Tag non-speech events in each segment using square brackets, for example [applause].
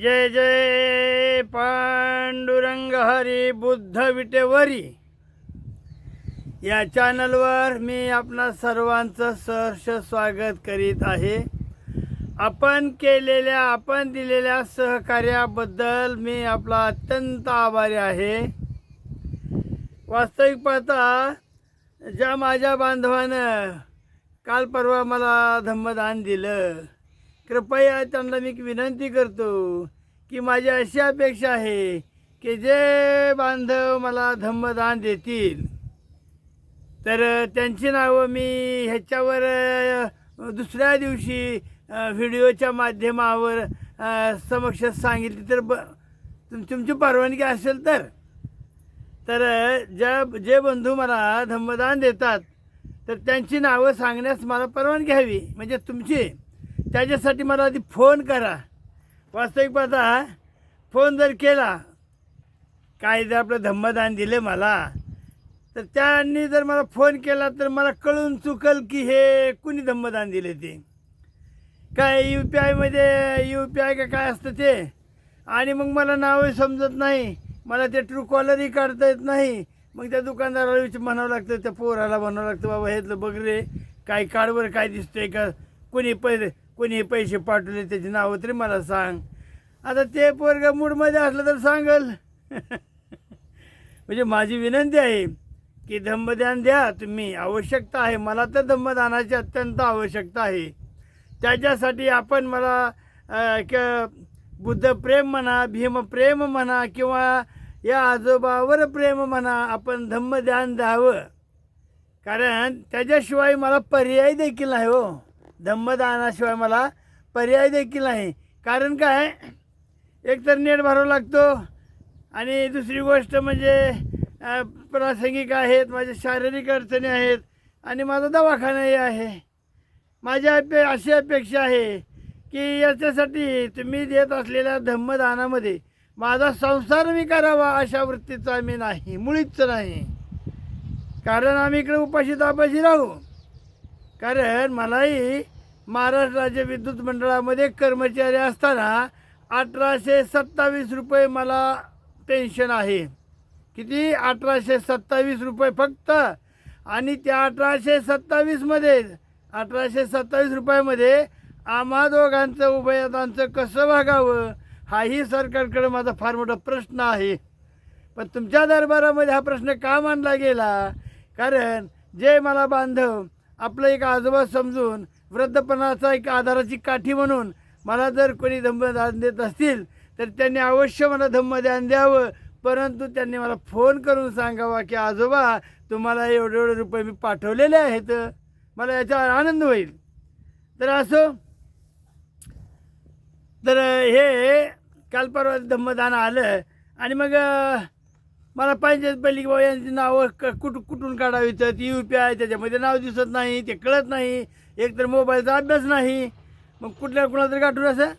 जय जय पांडुरंग हरी बुद्ध विटेवरी. या चॅनलवर मी आपणा सर्वांचं सहर्ष स्वागत करीत आहे. आपण केलेल्या आपण दिलेल्या सहकार्याबद्दल मी आपला अत्यंत आभारी आहे. वास्तविक पाहता ज्या माझ्या बांधवानं काल परवा मला धम्मदान दिलं कृपया त्यांना मी विनंती करतो की माझी अशी अपेक्षा आहे की जे बांधव मला धम्मदान देतील तर त्यांची नावं मी ह्याच्यावर दुसऱ्या दिवशी व्हिडिओच्या माध्यमावर समक्ष सांगितली. तर ब तुम तुमची परवानगी असेल तर. तर ज्या जे बंधू मला धम्मदान देतात तर त्यांची नावं सांगण्यास मला परवानगी हवी म्हणजे तुमची. त्याच्यासाठी मला आधी फोन करा. वास्तविक पाहता फोन जर केला काय जर आपलं धम्मदान दिलं मला तर त्यांनी जर मला फोन केला तर मला कळून चुकल की हे कुणी धम्मदान दिले ते? काय यू पी आयमध्ये यू पी आय का काय असतं ते? आणि मग मला नावही समजत नाही. मला ते ट्रू कॉलरही काढता येत नाही. मग त्या दुकानदाराला विचार म्हणावं लागतं त्या पोराला म्हणावं लागतं बाबा हेतलं बघ रे काय कार्डवर काय दिसतंय का? कोणी पैसे कोणी पैसे पाठवले त्याची नावं तरी मला सांग. आता ते पोरगा मूडमध्ये असलं तर सांगल. [laughs] म्हणजे माझी विनंती आहे की धम्मदान द्या तुम्ही आवश्यकता आहे. मला तर धम्मदानाची अत्यंत आवश्यकता आहे. त्याच्यासाठी आपण मला क बुद्ध प्रेम म्हणा भीमप्रेम म्हणा किंवा या आजोबावर प्रेम म्हणा आपण धम्मदान द्यावं. कारण त्याच्याशिवाय मला पर्याय देखील आहे हो. धम्मदानाशिवाय मला पर्याय देखील नाही. कारण काय? एकतर नेट भरावं लागतो. आणि दुसरी गोष्ट म्हणजे प्रासंगिक आहेत माझ्या शारीरिक अडचणी आहेत आणि माझा दवाखानाही आहे. माझ्या अपे अशी अपेक्षा आहे की याच्यासाठी तुम्ही देत असलेल्या धम्मदानामध्ये माझा संसार मी करावा अशा वृत्तीचा मी नाही मुळीच नाही. कारण आम्ही इकडे उपाशी तापाशी राहू. कारण मलाही महाराष्ट्र राज्य विद्युत मंडळामध्ये कर्मचारी असताना अठराशे सत्तावीस रुपये मला पेन्शन आहे. किती? अठराशे सत्तावीस रुपये फक्त. आणि त्या अठराशे सत्तावीसमध्ये अठराशे सत्तावीस रुपयामध्ये आम्हा दोघांचं उभयतांचं कसं भागावं हाही सरकारकडे माझा फार मोठा प्रश्न आहे. पण तुमच्या दरबारामध्ये हा प्रश्न का मांडला गेला? कारण जे मला बांधव आपलं एक आजोबा समजून वृद्धपणाचा एक आधाराची काठी म्हणून मला जर कोणी धम्मदान देत असतील तर त्यांनी अवश्य मला धम्मदान द्यावं. परंतु त्यांनी मला फोन करून सांगावा की आजोबा तुम्हाला एवढे एवढे रुपये मी पाठवलेले आहेत. मला याच्यावर आनंद होईल. तर असो. तर हे काल परवा धम्मदान आलं आणि मग मला पंचायत पहिली की बाबा यांची नावं क कुठ कुठून काढावी तर ती यू पी आय त्याच्यामध्ये नाव दिसत नाही ते कळत नाही. एकतर मोबाईलचा अभ्यास नाही. मग कुठल्या कुणाला तरी गाठून असं?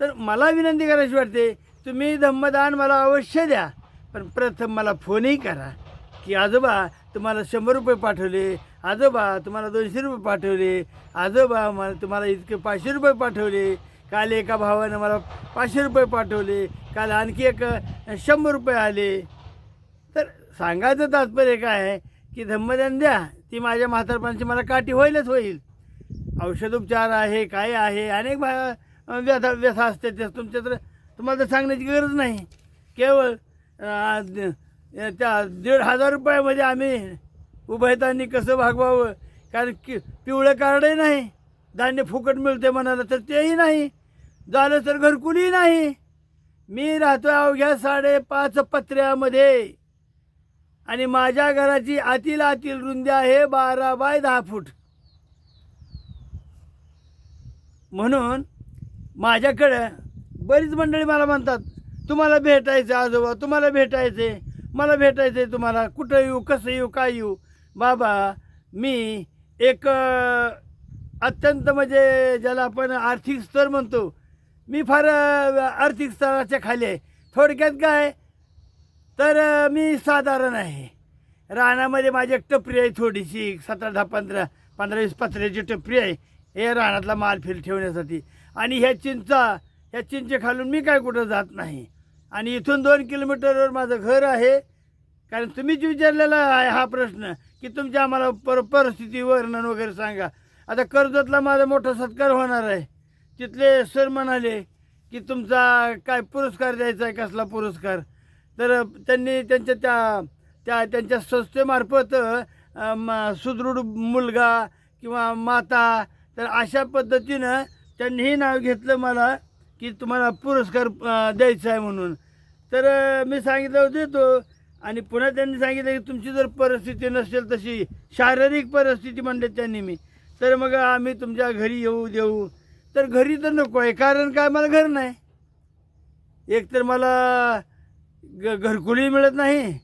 तर मला विनंती करायची वाटते तुम्ही धम्मदान मला अवश्य द्या. पण प्रथम मला फोनही करा. की आजोबा तुम्हाला शंभर रुपये पाठवले. आजोबा तुम्हाला दोनशे रुपये पाठवले. आजोबा मला तुम्हाला इतके पाचशे रुपये पाठवले. काल एका भावानं मला पाचशे रुपये पाठवले. काल आणखी एक शंभर रुपये आले. सांगायचं तात्पर्य काय आहे की धम्मदान द्या. ती माझ्या म्हातारपणाची मला काठी होईलच होईल. औषधोपचार आहे काय आहे अनेक भा व्यथा व्यथा असते त्या तुमच्या तर तुम्हाला तर सांगण्याची गरज नाही. केवळ त्या दीड हजार रुपयामध्ये आम्ही उभयतांनी कसं भागवावं? कारण की पिवळं कार्डही नाही. धान्य फुकट मिळते म्हणाला तर तेही नाही. झालं तर घरकुलही नाही. मी राहतो अवघ्या साडेपाच पत्र्यामध्ये. आणि माझ्या घराची आतील आतील रुंदी आहे बारा बाय दहा फूट. म्हणून माझ्याकडं बरीच मंडळी मला म्हणतात तुम्हाला भेटायचं आजोबा तुम्हाला भेटायचे मला भेटायचं आहे तुम्हाला. कुठं येऊ कसं येऊ काय येऊ? बाबा मी एक अत्यंत म्हणजे ज्याला आपण आर्थिक स्तर म्हणतो मी फार आर्थिक स्तराच्या खाली आहे. थोडक्यात काय तर मी साधारण आहे. रानामध्ये माझी एक टपरी आहे थोडीशी. सतरा दहा पंधरा पंधरा वीस पत्र्याची टपरी आहे हे रानातला माल फिर ठेवण्यासाठी. आणि ह्या चिंचा ह्या चिंचे खालून मी काय कुठं जात नाही. आणि इथून दोन किलोमीटरवर माझं घर आहे. कारण तुम्हीच विचारलेला आहे हा प्रश्न की तुमच्या आम्हाला पर परिस्थिती वर्णन वगैरे सांगा. आता कर्जतला माझा मोठा सत्कार होणार आहे. तिथले सर म्हणाले की तुमचा काय पुरस्कार द्यायचा आहे कसला पुरस्कार? तर त्यांनी त्यांच्या त्या त्या त्यांच्या संस्थेमार्फत सुदृढ मुलगा किंवा माता तर अशा पद्धतीनं त्यांनीही नाव घेतलं मला की तुम्हाला पुरस्कार द्यायचा आहे म्हणून. तर मी सांगितलं देतो आणि पुन्हा त्यांनी सांगितलं की तुमची जर परिस्थिती नसेल तशी शारीरिक परिस्थिती म्हणले त्यांनी मी तर मग आम्ही तुमच्या घरी येऊ देऊ. तर घरी तर नको आहे कारण काय? मला घर नाही. एक तर मला ग घरकुली मिळत नाही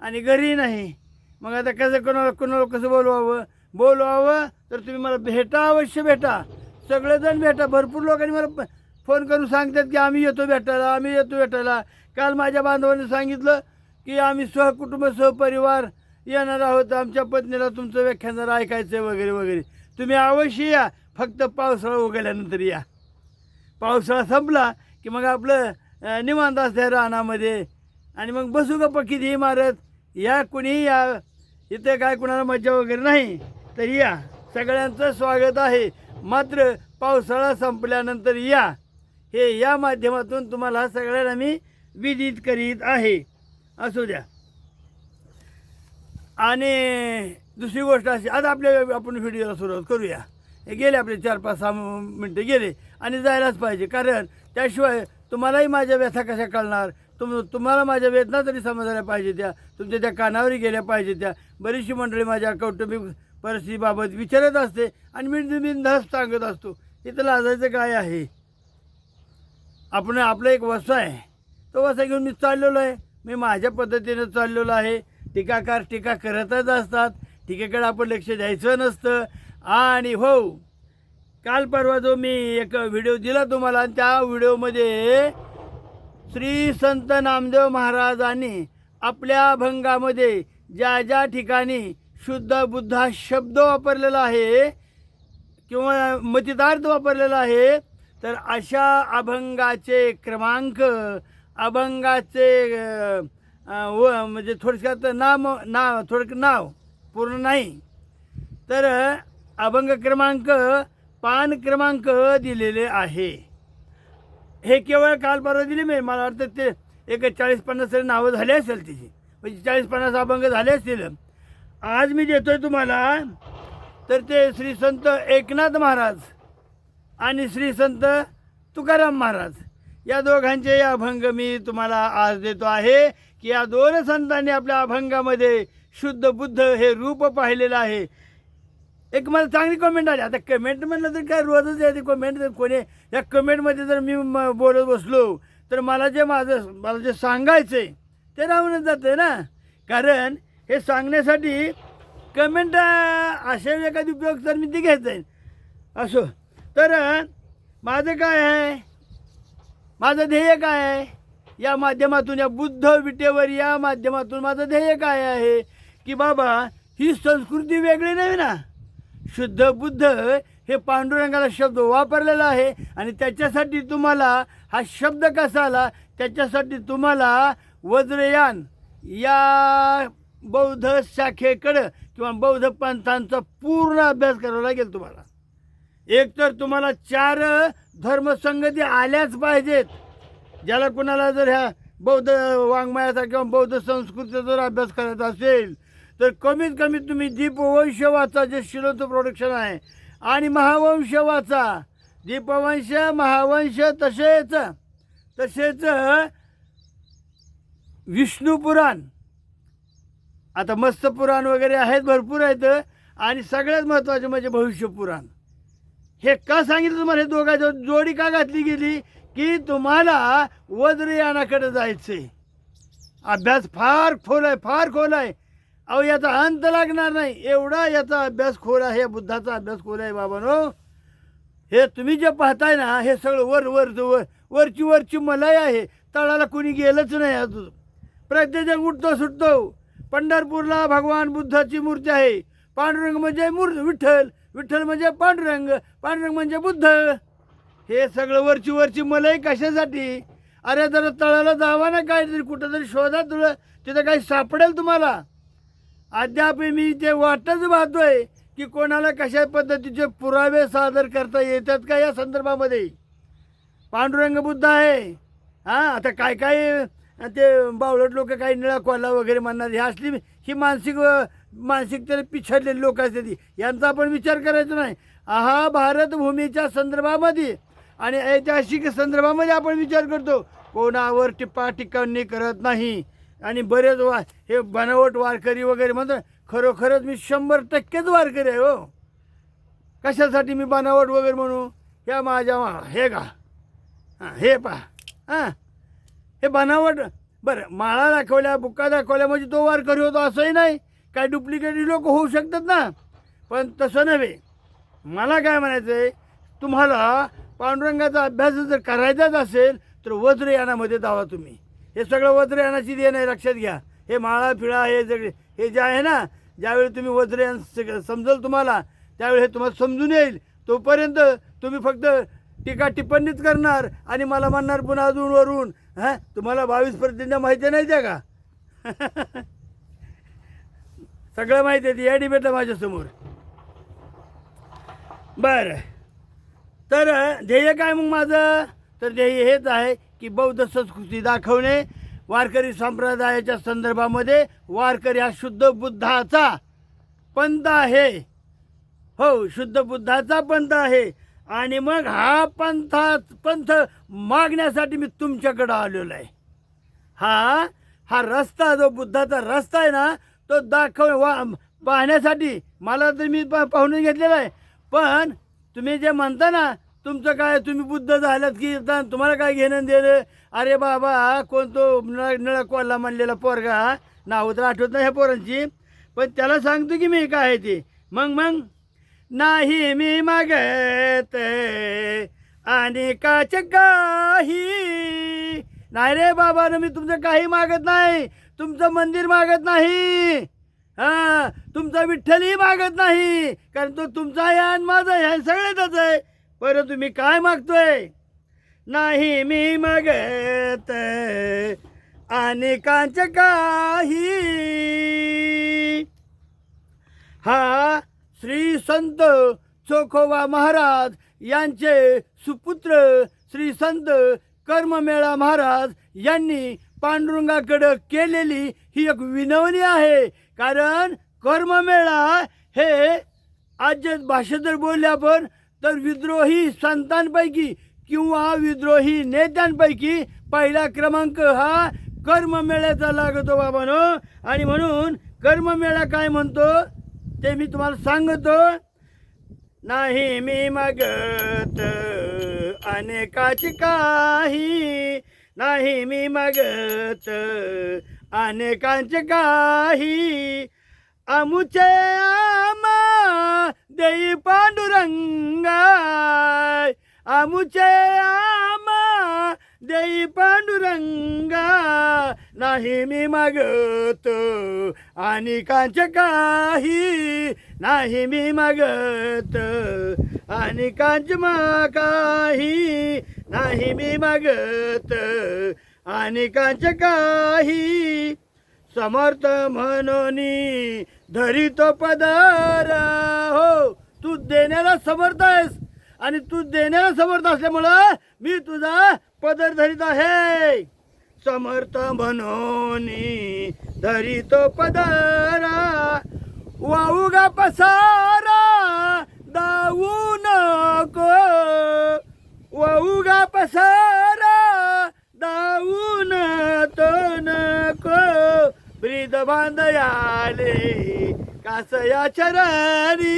आणि घरी नाही. मग आता कसं कोणाला कोणाला कसं बोलवावं? बोलवावं तर तुम्ही मला भेटा अवश्य भेटा. सगळेजण भेटा. भरपूर लोकांनी मला प- फोन करून सांगतात की आम्ही येतो भेटायला आम्ही येतो भेटायला. काल माझ्या बांधवांनी सांगितलं की आम्ही सहकुटुंब सहपरिवार येणार आहोत. आमच्या पत्नीला तुमचं व्याख्यान जरा ऐकायचं आहे वगैरे वगैरे. तुम्ही अवश्य या. फक्त पावसाळा उगवल्यानंतर या. पावसाळा संपला की मग आपलं निवांत असते रानामध्ये. आणि मग बसू गप्पा कितीही मारत या कुणीही या? इथे काय कुणाला मज्जा वगैरे नाही? तर या. सगळ्यांचं स्वागत आहे. मात्र पावसाळा संपल्यानंतर या. हे या माध्यमातून तुम्हाला सगळ्यांना मी विदित करीत आहे. असू द्या. आणि दुसरी गोष्ट अशी आता आपल्या आपण व्हिडिओला सुरुवात करूया. हे गेले आपले चार पाच सहा मिनटं गेले आणि जायलाच पाहिजे. कारण त्याशिवाय तुम्हालाही माझ्या व्यथा कशा कळणार? तुम तुम्हाला माझ्या वेदना तरी समजायला पाहिजे त्या. तुमच्या त्या कानावरी गेल्या पाहिजे त्या. बरीचशी मंडळी माझ्या कौटुंबिक परिस्थितीबाबत विचारत असते आणि मी बिनधास्त सांगत असतो. इथं लाजायचं काय आहे? आपण आपला एक वसा आहे. तो वसा घेऊन मी चाललेलो आहे. मी माझ्या पद्धतीनं चाललेलो आहे. टीकाकार टीका करतच असतात. टीकेकडे आपण लक्ष द्यायचं नसतं. आणि हो काल परवा जो मी एक व्हिडिओ दिला तुम्हाला आणि त्या व्हिडिओमध्ये श्री संत नामदेव महाराजांनी आपल्या अभंगामध्ये ज्या ज्या ठिकाणी शुद्ध बुद्धा शब्द वापरलेला आहे किंवा मतितार्थ वापरलेला आहे तर अशा अभंगाचे क्रमांक अभंगाचे व म्हणजे थोडक्यात नाम नाव थोडक नाव पूर्ण नाही. तर अभंग क्रमांक पान क्रमांक दिलेले आहे. हे केवळ काल परवा दिली मी. मला वाटतं ते एक चाळीस पन्नास तरी नावं झाली असेल तिची. म्हणजे चाळीस पन्नास अभंग झाले असतील. आज मी देतोय तुम्हाला तर ते श्री संत एकनाथ महाराज आणि श्री संत तुकाराम महाराज. या दोघांचे अभंग मी तुम्हाला आज देतो आहे की या दोन संतांनी आपल्या अभंगामध्ये शुद्ध बुद्ध हे रूप पाहिलेलं आहे. एक मला चांगली कमेंट आली. आता कमेंट म्हणलं तर काय रोजच येते कमेंट तर कोणी या कमेंटमध्ये जर मी म- बोलत बसलो तर मला जे माझं मला जे सांगायचं आहे ते राहूनच जातं ना? कारण हे सांगण्यासाठी कमेंट अशा एखादी उपयोग तर मी ती घेत आहे असो. तर माझं काय आहे? माझं ध्येय काय आहे? या माध्यमातून या बुद्ध विटेवर या माध्यमातून माझं ध्येय काय आहे? की बाबा ही संस्कृती वेगळी नाही ना? शुद्ध बुद्ध हे पांडुरंगाला शब्द वापरलेला आहे आणि त्याच्यासाठी तुम्हाला हा शब्द कसा आला? त्याच्यासाठी तुम्हाला वज्रयान या बौद्ध शाखेकडं किंवा बौद्ध पंथांचा पूर्ण अभ्यास करावा लागेल तुम्हाला. एकतर तुम्हाला चार धर्मसंगती आल्याच पाहिजेत. ज्याला कुणाला जर ह्या बौद्ध वाङ्मयाचा किंवा बौद्ध संस्कृतीचा जर अभ्यास करायचा असेल तर कमीत कमी तुम्ही दीपवंश वाचा जे शिलोचं प्रोडक्शन आहे आणि महावंश वाचा दीपवंश महावंश तसेच तसेच विष्णुपुराण आता मस्त पुराण वगैरे आहेत भरपूर आहेत आणि सगळ्यात महत्त्वाचे म्हणजे भविष्य पुराण. हे का सांगितलं तुम्हाला? हे दोघांच्या जोडी का घातली गेली? की तुम्हाला वज्रयानाकडे जायचे अभ्यास फार खोल आहे फार खोल आहे. अहो याचा अंत लागणार नाही. एवढा याचा अभ्यास खोल आहे बुद्धाचा अभ्यास खोल आहे बाबानो. हे तुम्ही जे पाहताय ना हे सगळं वर वर वर वरची वरची मलाई आहे. तळाला कुणी गेलंच नाही अजून. प्रत्येक उठतो सुटतो. पंढरपूरला भगवान बुद्धाची मूर्ती आहे. पांडुरंग म्हणजे मूर् विठ्ठल. विठ्ठल म्हणजे पांडुरंग. पांडुरंग म्हणजे बुद्ध. हे सगळं वरची वरची मलाई कशासाठी? अरे जरा तळाला जावा ना काहीतरी कुठं तरी शोधा तुला. तिथं काही सापडेल तुम्हाला? अद्याप मी ते वाटच पाहतोय की कोणाला कशा पद्धतीचे पुरावे सादर करता येतात का या संदर्भामध्ये? पांडुरंग बुद्ध आहे. हां आता काय काय ते बावळट लोक काही निळा कोल्हा वगैरे म्हणणार ही असली ही मानसिक मानसिकतेने पिछडलेली लोक असते ती यांचा आपण विचार करायचा नाही. हा भारतभूमीच्या संदर्भामध्ये आणि ऐतिहासिक संदर्भामध्ये आपण विचार करतो. कोणावर टिप्पा टिप्पणी करत नाही. आणि बरेच वा हे बनावट वारकरी वगैरे म्हणतात खरोखरच मी शंभर टक्केच वारकरी आहे हो. कशासाठी मी बनावट वगैरे म्हणू? ह्या माझ्या मा- हे का हां हे पहा. हां. हे बनावट बरं माळा दाखवल्या बुक्का दाखवल्या म्हणजे तो वारकरी होतो असंही नाही. काय डुप्लिकेट लोक होऊ शकतात ना. पण तसं नव्हे. मला काय म्हणायचं आहे तुम्हाला पांडुरंगाचा अभ्यास जर करायचाच असेल तर वज्रयानामध्ये जावा तुम्ही. हे सगळं वज्रयानाची देण आहे लक्षात घ्या. हे माळा फिळा हे सगळे हे जे आहे ना ज्यावेळी तुम्ही वज्रयान समजेल तुम्हाला त्यावेळी हे तुम्हाला समजून येईल. तोपर्यंत तुम्ही फक्त टीका टिप्पणीच करणार आणि मला म्हणणार पुन्हा अजून वरून. हां? तुम्हाला बावीस प्रतिज्ञा माहिती नाही त्या का? [laughs] सगळं माहिती आहे या डिबेटला माझ्यासमोर. बरं. तर ध्येय काय मग माझं? तर ध्येय हेच आहे. की बौद्ध संस्कृती दाखवणे वारकरी संप्रदायाच्या संदर्भामध्ये वारकरी हा शुद्ध बुद्धाचा पंथ आहे. हो शुद्ध बुद्धाचा पंथ आहे. आणि मग हा पंथा पंथ मागण्यासाठी मी तुमच्याकडं आलेलो आहे. हा हा रस्ता जो बुद्धाचा रस्ता आहे ना तो दाखव वा पाहण्यासाठी मला तर मी पा पाहून घेतलेला आहे. पण तुम्ही जे म्हणता ना तुमचं काय? तुम्ही बुद्ध झालात की तुम्हाला काय घेणं देणं? अरे बाबा कोणतो नळ नळ कोल्हा म्हणलेला पोरगा नाव तर आठवत नाही ह्या पोरांची. पण त्याला सांगतो की मी काय आहे ते. मग मग? नाही मी मागत आणि काच काही. नाही रे बाबा मी तुमचं काही मागत नाही. तुमचं मंदिर मागत नाही. हां? तुमचा विठ्ठलही मागत नाही. कारण तो तुमचा आहे आणि माझा आहे सगळ्याच आहे. परंतु मी काय मागतोय? नाही मी मागत आणि कांच काही. हा श्री संत चोखोबा महाराज यांचे सुपुत्र श्री संत कर्ममेळा महाराज यांनी पांडुरंगाकडं केलेली ही एक विनवणी आहे. कारण कर्ममेळा हे आज भाषेत जर बोलले आपण. तर विद्रोही संतांपैकी किंवा विद्रोही नेत्यांपैकी पहिला क्रमांक हा कर्ममेळ्याचा लागतो बाबानो. आणि म्हणून कर्ममेळा काय म्हणतो? ते मी तुम्हाला सांगतो. नाही मी मागत अनेकाची काही. नाही मी मागत अनेकांचे काही. अमुचे आमा देई पांडुरंगा अमुचे आमा देई पांडुरंगा नाही मी मागत आणि कांच काही नाही मी मागत आणि कांच काही नाही मी मागत आणि कांच काही समर्थ म्हणून धरित पदार. हो तू देण्याला समर्थ आहेस. आणि तू देण्याला समर्थ असल्यामुळं मी तुझा पदर धरित आहे. समर्थ म्हणून धरित पदारा. वाऊगा पसारा दाऊ नको. वाऊगा पसारा दाऊन तो नको. ब्रीद बांधयाले कासया चरणी.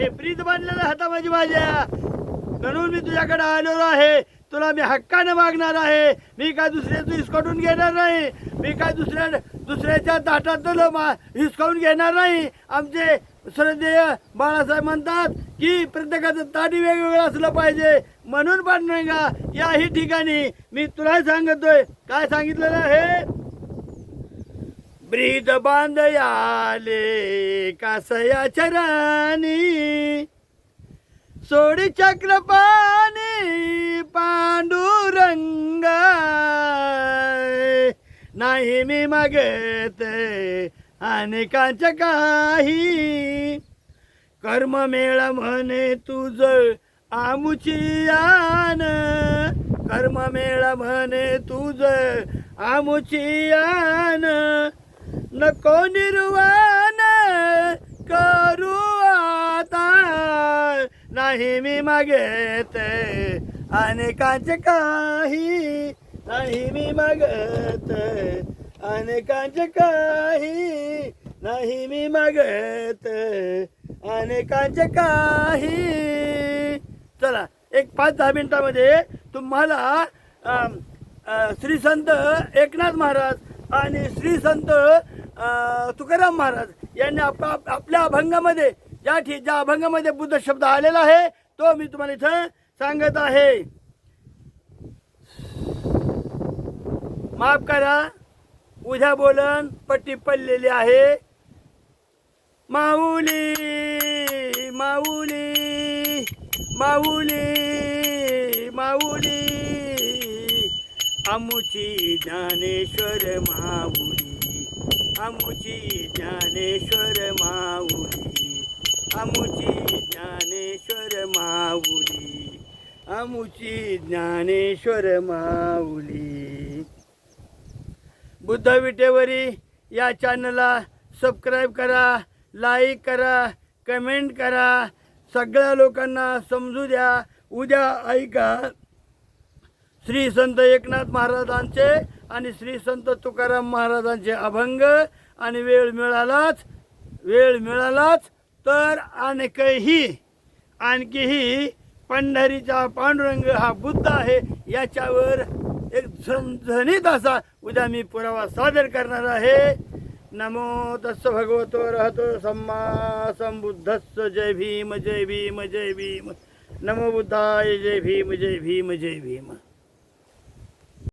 हे ब्रीद बांधलेलं हाता माझी माझ्या. म्हणून मी तुझ्याकडे आलेलो आहे. तुला मी हक्कानं मागणार आहे. मी काय दुसऱ्याचं हिसकावून घेणार नाही. मी काय दुसऱ्या दुसऱ्याच्या ताटातलं मा हिसकावून घेणार नाही. आमचे श्रद्धेय बाळासाहेब म्हणतात की प्रत्येकाचं ताटी वेगवेगळं असलं पाहिजे. म्हणून पांडुरंगा याही ठिकाणी मी तुला सांगतोय. काय सांगितलेलं आहे? ब्रीद बांध याले कासया चरानी. सोडी चक्रपाणी पांडुरंग नाही मी मागत अनेकांच्या काही. कर्म मेळा म्हणे तुझ आमुची आन. कर्म मेळा म्हणे तुझ आमुची आन. नको निर्वाण करू आता नाही मी मागत अनेकांचे काही नाही मी मागत अनेकांचे काही नाही मी मागत अनेकांचे काही चला एक पाच दहा मिनिटामध्ये तुम्हाला श्री संत एकनाथ महाराज आणि श्री संत तुकाराम महाराज यांनी आप आपल्या अभंगामध्ये ज्या ठि ज्या अभंगामध्ये बुद्ध शब्द आलेला आहे तो मी तुम्हाला इथं सांगत आहे. माफ करा उद्या बोलन पट्टी पडलेली आहे. माऊली माऊली माऊली माऊली. आमुची ज्ञानेश्वर माऊली. आमुची ज्ञानेश्वर माऊली आमुची ज्ञानेश्वर माऊली आमुची ज्ञानेश्वर माऊली. बुद्ध विटेवरी या चॅनलला सबस्क्राईब करा लाईक करा कमेंट करा. सगळ्या लोकांना समजू द्या. उद्या ऐका. श्री संत एकनाथ महाराजांचे आणि श्री संत तुकाराम महाराजांचे अभंग आणि वेळ मिळालाच वेळ मिळालाच तर आणखीही आणखीही पंढरीचा पांडुरंग हा बुद्ध आहे याच्यावर एक झणझणीत असा उद्या मी पुरावा सादर करणार आहे. नमो तस्स भगवतो रहतो सम्मा संबुद्धस्स जय भीम जय भीम जय भीम. नमो बुद्धाय जय भीम जय भीम जय भीम.